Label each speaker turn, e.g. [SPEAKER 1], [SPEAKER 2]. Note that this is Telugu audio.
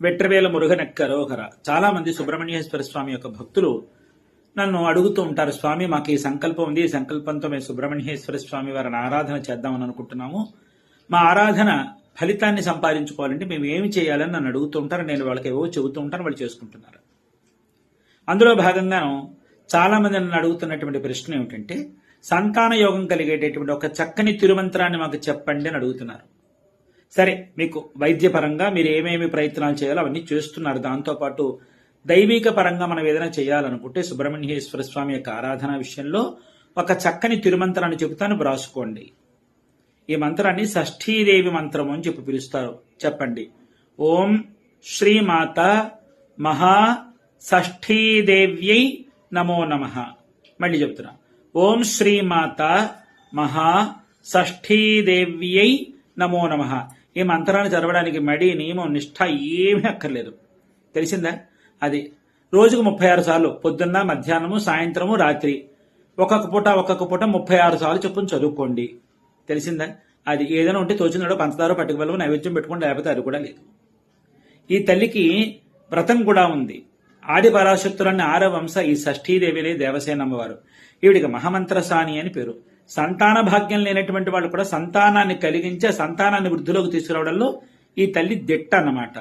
[SPEAKER 1] వెట్రవేల మురుగనెక్కరోహర చాలా మంది సుబ్రహ్మణ్యేశ్వర స్వామి యొక్క భక్తులు నన్ను అడుగుతూ ఉంటారు స్వామి మాకు ఈ సంకల్పం ఉంది ఈ సంకల్పంతో మేము సుబ్రహ్మణ్యేశ్వర స్వామి వారిని ఆరాధన చేద్దామని అనుకుంటున్నాము. మా ఆరాధన ఫలితాన్ని సంపాదించుకోవాలంటే మేము ఏమి చేయాలని నన్ను అడుగుతూ ఉంటారు నేను వాళ్ళకి ఏవో చెబుతూ ఉంటాను వాళ్ళు చేసుకుంటున్నారు. అందులో భాగంగాను చాలా మంది నన్ను అడుగుతున్నటువంటి ప్రశ్న ఏమిటంటే సంతాన యోగం కలిగేటటువంటి ఒక చక్కని తిరుమంత్రాన్ని మాకు చెప్పండి అని అడుగుతున్నారు. సరే మీకు వైద్యపరంగా మీరు ఏమేమి ప్రయత్నాలు చేయాలో అవన్నీ చేస్తున్నారు. దాంతోపాటు దైవిక పరంగా మనం ఏదైనా చేయాలనుకుంటే సుబ్రహ్మణ్యేశ్వర స్వామి యొక్క ఆరాధన విషయంలో ఒక చక్కని తిరుమంత్రాన్ని చెబుతాను బ్రాసుకోండి ఈ మంత్రాన్ని షష్ఠీదేవి మంత్రము అని చెప్పి పిలుస్తారు. చెప్పండి. ఓం శ్రీమాత మహా షష్ఠీదేవ్యై నమో నమ. మళ్ళీ చెప్తున్నా. ఓం శ్రీమాత మహా షష్ఠీదేవ్యై నమో నమ. ఈ మంత్రాన్ని చదవడానికి మడి నియమం నిష్ఠ ఏమీ అక్కర్లేదు. తెలిసిందా? అది రోజుకు ముప్పై ఆరు సార్లు పొద్దున్న మధ్యాహ్నము సాయంత్రము రాత్రి. ఒక్కొక్క పూట ఒక్కొక్క పూట ముప్పై ఆరు సార్లు చొప్పున చదువుకోండి. తెలిసిందా? అది ఏదైనా ఉంటే తోచినాడో పంచదార పట్టుకువెళ్ళవు నైవేద్యం పెట్టుకోండి లేకపోతే అది కూడా లేదు. ఈ తల్లికి వ్రతం కూడా ఉంది. ఆది పరాశక్తులన్న ఆరవ వంశ ఈ షష్ఠీదేవిని దేవసేనమ్మవారు. ఈవిడికి మహామంత్రసాని అని పేరు. సంతాన భాగ్యం లేనటువంటి వాళ్ళు కూడా సంతానాన్ని కలిగించే సంతానాన్ని వృద్ధిలోకి తీసుకురావడంలో ఈ తల్లి దిట్ట అన్నమాట.